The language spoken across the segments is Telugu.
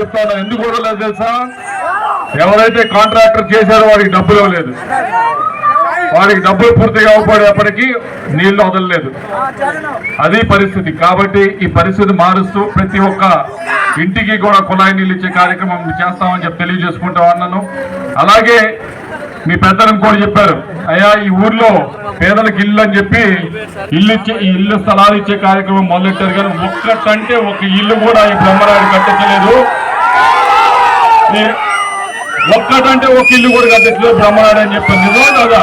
చెప్తాను ఎందుకు వదలలేదు తెలుసా? ఎవరైతే కాంట్రాక్టర్ చేశారో వాడికి డబ్బులు ఇవ్వలేదు. వాడికి డబ్బులు పూర్తిగా అవ్వబడేపటికి నీళ్ళు వదలలేదు. అది పరిస్థితి. కాబట్టి ఈ పరిస్థితి మారుస్తూ ప్రతి ఒక్క ఇంటికి కూడా కుళాయి నీళ్ళు ఇచ్చే కార్యక్రమం చేస్తామని చెప్పి తెలియజేసుకుంటా ఉన్నాను అలాగే మీ పెద్దలను కూడా చెప్పారు. అయ్యా ఈ ఊర్లో పేదలకు ఇల్లు అని చెప్పి ఇల్లు ఇచ్చే ఈ ఇల్లు స్థలాలు ఇచ్చే కార్యక్రమం మొదలెట్టారు కానీ ఒక్కటంటే ఒక ఇల్లు కూడా ఈ బ్రహ్మరాయుడు కట్టించలేదు. ఒక్కటంటే ఒక ఇల్లు కూడా కట్టించలేదు బ్రహ్మనాడు అని చెప్పాను నిజం కదా?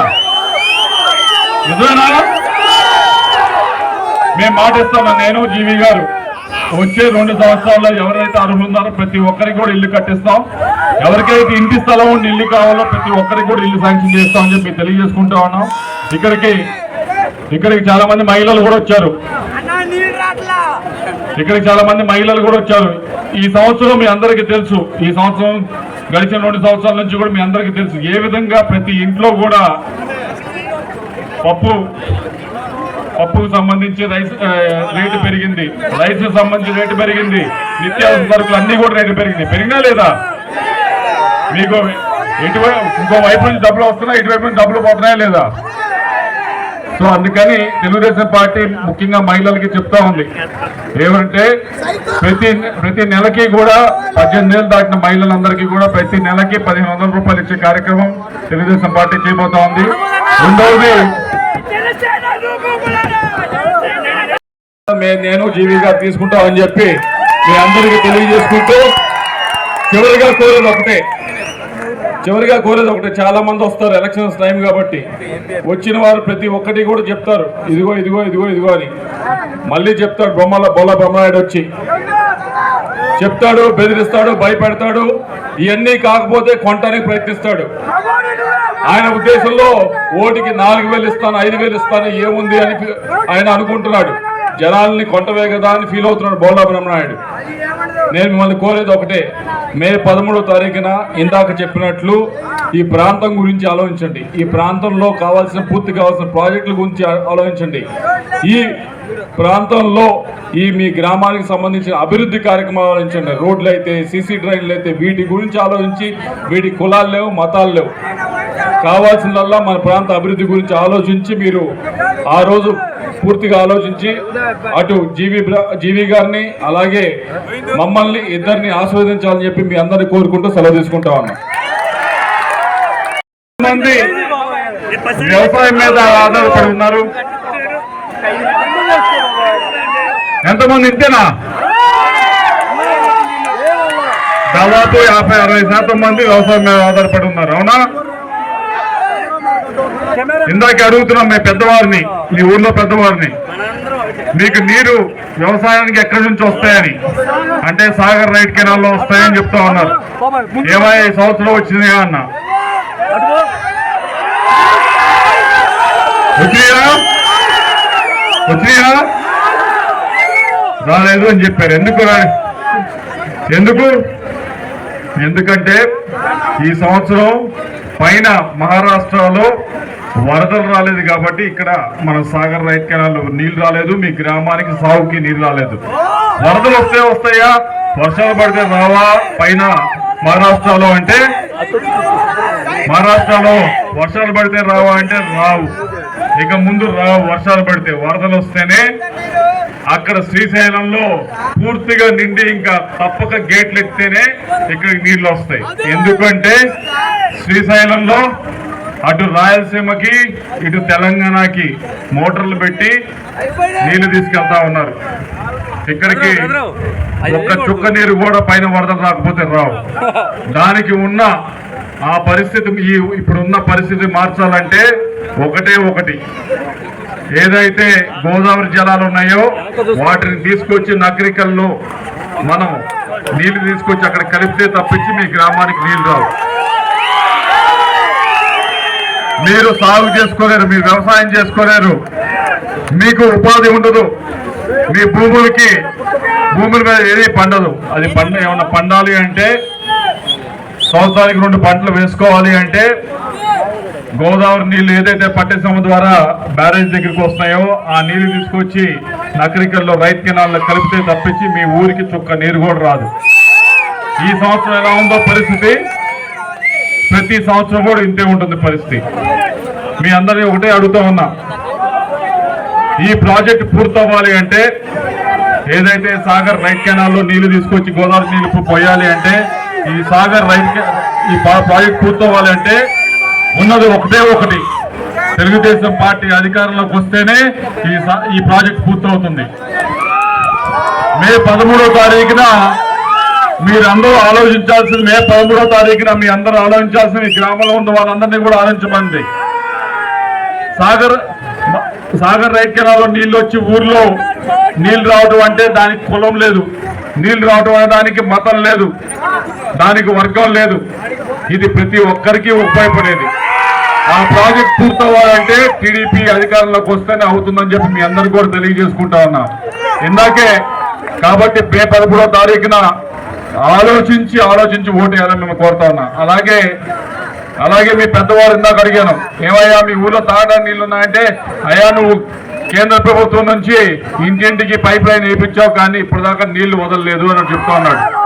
నిజమేనా? మేము మాటిస్తున్నాం నేను జీవి గారు వచ్చే రెండు సంవత్సరాల్లో ఎవరైతే అర్హులున్నారో ప్రతి ఒక్కరికి కూడా ఇల్లు కట్టిస్తాం. ఎవరికైతే ఇంటి స్థలం ఉండి ఇల్లు కావాలో ప్రతి ఒక్కరికి కూడా ఇల్లు శాంక్షన్ చేస్తామని చెప్పి తెలియజేసుకుంటా ఉన్నాం. ఇక్కడికి ఇక్కడికి చాలా మంది మహిళలు కూడా వచ్చారు. ఇక్కడికి చాలా మంది మహిళలు కూడా వచ్చారు. ఈ సంవత్సరం మీ అందరికీ తెలుసు. ఈ సంవత్సరం గడిచిన రెండు సంవత్సరాల నుంచి కూడా మీ అందరికీ తెలుసు. ఏ విధంగా ప్రతి ఇంట్లో కూడా పప్పు పప్పుకు సంబంధించి రైస్ రేటు పెరిగింది. రైస్ సంబంధించి రేటు పెరిగింది. నిత్యావసర సరుకులు అన్ని కూడా రేటు పెరిగింది. పెరిగినా లేదా? మీకు ఇటువైపు ఇంకో వైపు నుంచి డబ్బులు వస్తున్నాయి ఇటువైపు నుంచి డబ్బులు పోతున్నాయా లేదా? సో అందుకని తెలుగుదేశం పార్టీ ముఖ్యంగా మహిళలకి చెప్తా ఉంది. ఏమంటే ప్రతి ప్రతి నెలకి కూడా పద్దెనిమిది ఏళ్ళు దాటిన మహిళలందరికీ కూడా ప్రతి నెలకి పదిహేను వందల రూపాయలు ఇచ్చే కార్యక్రమం తెలుగుదేశం పార్టీ చేయబోతా ఉంది. రెండవది నేను జీవి గారు తీసుకుంటామని చెప్పి మీ అందరికీ తెలియజేసుకుంటూ చివరిగా కోరేది ఒకటే. చివరిగా కోరేది ఒకటి చాలా మంది వస్తారు ఎలక్షన్స్ టైం కాబట్టి. వచ్చిన వారు ప్రతి ఒక్కటి కూడా చెప్తారు ఇదిగో ఇదిగో ఇదిగో ఇదిగో అని. మళ్ళీ చెప్తాడు బొమ్మల బొల్ల బొమ్మనాయుడు వచ్చి. చెప్తాడు బెదిరిస్తాడు భయపెడతాడు. ఇవన్నీ కాకపోతే కొనటానికి ప్రయత్నిస్తాడు. ఆయన ఉద్దేశంలో ఓటికి నాలుగు వేలు ఇస్తాను ఐదు వేలు ఇస్తాను ఏముంది అని ఆయన అనుకుంటున్నాడు. జనాల్ని కొంటవే కదా అని ఫీల్ అవుతున్నాడు బోలా బ్రహ్మనాయుడు నేను మిమ్మల్ని కోరేది ఒకటే. మే పదమూడో తారీఖున ఇందాక చెప్పినట్లు ఈ ప్రాంతం గురించి ఆలోచించండి. ఈ ప్రాంతంలో కావాల్సిన పూర్తి కావాల్సిన ప్రాజెక్టుల గురించి ఆలోచించండి. ఈ ప్రాంతంలో ఈ మీ గ్రామానికి సంబంధించిన అభివృద్ధి కార్యక్రమాలు ఆలోచించండి. రోడ్లు అయితే సీసీ డ్రైన్లు అయితే వీటి గురించి ఆలోచించి వీటి కులాలు లేవు మతాలు లేవు. కావాల్సిందల్లా మన ప్రాంత అభివృద్ధి గురించి ఆలోచించి మీరు ఆ రోజు పూర్తిగా ఆలోచించి అటు జీవి జీవి గారిని అలాగే మమ్మల్ని ఇద్దరిని ఆస్వాదించాలని చెప్పి మీ అందరిని కోరుకుంటూ సెలవు తీసుకుంటా ఉన్నా. మంది వ్యవసాయం మీద ఆధారపడి ఉన్నారు ఎంతమంది ఇంతేనా? దాదాపు యాభై అరవై శాతం మంది వ్యవసాయం మీద ఆధారపడి ఉన్నారు అవునా? ఇందాక అడుగుతున్నాం మీ పెద్దవారిని మీ ఊర్లో పెద్దవారిని. మీకు నీరు వ్యవసాయానికి ఎక్కడి నుంచి వస్తాయని? అంటే సాగర్ రైట్ కెనాల్లో వస్తాయని చెప్తా ఉన్నారు. ఈ సంవత్సరం వచ్చింది అన్న? వచ్చినాయా? వచ్చినాయా? రాలేదు అని చెప్పారు. ఎందుకు రా? ఎందుకు? ఎందుకంటే ఈ సంవత్సరం పైన మహారాష్ట్రలో వరదలు రాలేదు కాబట్టి ఇక్కడ మన సాగర్ రైట్ కెనాల్ నీళ్ళు రాలేదు మీ గ్రామానికి సాగుకి నీళ్ళు రాలేదు. వరదలు వస్తే వస్తాయా? వర్షాలు పడితే రావా? పైన మహారాష్ట్రలో అంటే? మహారాష్ట్రలో వర్షాలు పడితే రావా అంటే రావు. ఇక ముందు రావు వర్షాలు పడితే. వరదలు వస్తేనే అక్కడ శ్రీశైలంలో పూర్తిగా నిండి ఇంకా తప్పక గేట్లు ఎత్తేనే ఇక్కడికి నీళ్ళు వస్తాయి. ఎందుకంటే శ్రీశైలంలో అటు రాయలసీమకి ఇటు తెలంగాణకి మోటార్లు పెట్టి నీళ్ళు తీసుకెళ్తా ఉన్నారు. ఇక్కడికి ఒక్క చుక్క నీరు కూడా పైన వరదలు రాకపోతే రావు. దానికి ఉన్న ఆ పరిస్థితి ఈ ఇప్పుడున్న పరిస్థితి మార్చాలంటే ఒకటే ఒకటి. ఏదైతే గోదావరి జలాలు ఉన్నాయో వాటిని తీసుకొచ్చి నగరికల్లో మనం నీళ్ళు తీసుకొచ్చి అక్కడ కలిపితే తప్పించి మీ గ్రామానికి నీళ్ళు రావు. మీరు సాగు చేసుకోలేరు మీరు వ్యవసాయం చేసుకోలేరు. మీకు ఉపాధి ఉండదు. మీ భూములకి భూముల మీద ఏది పండదు. అది పండ ఏమన్నా పండాలి అంటే సంవత్సరానికి రెండు పంటలు వేసుకోవాలి అంటే గోదావరి నీళ్ళు ఏదైతే పట్టిసీమ ద్వారా బ్యారేజ్ దగ్గరికి వస్తున్నాయో ఆ నీళ్ళు తీసుకొచ్చి నకరికల్లో రైతు కెనాల్లో కలిపితే తప్పించి మీ ఊరికి చుక్క నీరు కూడా రాదు. ఈ సంవత్సరం ఎలా ఉందో పరిస్థితి? ప్రతి సంవత్సరం కూడా ఇంతే ఉంటుంది పరిస్థితి. మీ అందరినీ ఒకటే అడుగుతా ఉన్నా. ఈ ప్రాజెక్ట్ పూర్తవ్వాలి అంటే ఏదైతే సాగర్ రైట్ కెనాల్లో నీళ్ళు తీసుకొచ్చి గోదావరి నీళ్ళు పోయాలి అంటే ఈ సాగర్ రైట్ ఈ ప్రాజెక్ట్ పూర్తవ్వాలి అంటే ఉన్నది ఒకటే ఒకటి. తెలుగుదేశం పార్టీ అధికారంలోకి వస్తేనే ఈ సా- ఈ ప్రాజెక్ట్ పూర్తవుతుంది. మే పదమూడో తారీఖున మీరందరూ ఆలోచించాల్సింది మే పదమూడో తారీఖున మీ అందరూ ఆలోచించాల్సింది ఈ గ్రామంలో ఉన్న వాళ్ళందరినీ కూడా ఆలోచించమండి సాగర్ సాగర్ రైట్ కెనాల్లో నీళ్ళు వచ్చి ఊర్లో నీళ్ళు రావడం అంటే దానికి కులం లేదు. నీళ్ళు రావడం అనే దానికి మతం లేదు. దానికి వర్గం లేదు. ఇది ప్రతి ఒక్కరికి ఉపయోగపడేది. ఆ ప్రాజెక్ట్ పూర్తవ్వాలంటే టీడీపీ అధికారంలోకి వస్తేనే అవుతుందని చెప్పి మీ అందరు కూడా తెలియజేసుకుంటా ఉన్నా. ఇందాకే కాబట్టి మే పదమూడో తారీఖున ఆలోచించి ఆలోచించి ఓటు వేయాలని మేము కోరుతా ఉన్నా. అలాగే అలాగే మీ పెద్దవారు ఇందాక అడిగాను ఏమయ్యా మీ ఊర్లో తాగడానికి నీళ్ళు ఉన్నాయంటే? అయ్యా నువ్వు కేంద్ర ప్రభుత్వం నుంచి ఇంటింటికి పైప్ లైన్ వేయించావు కానీ ఇప్పుడు దాకా నీళ్ళు వదలలేదు అని చెప్తా ఉన్నాడు.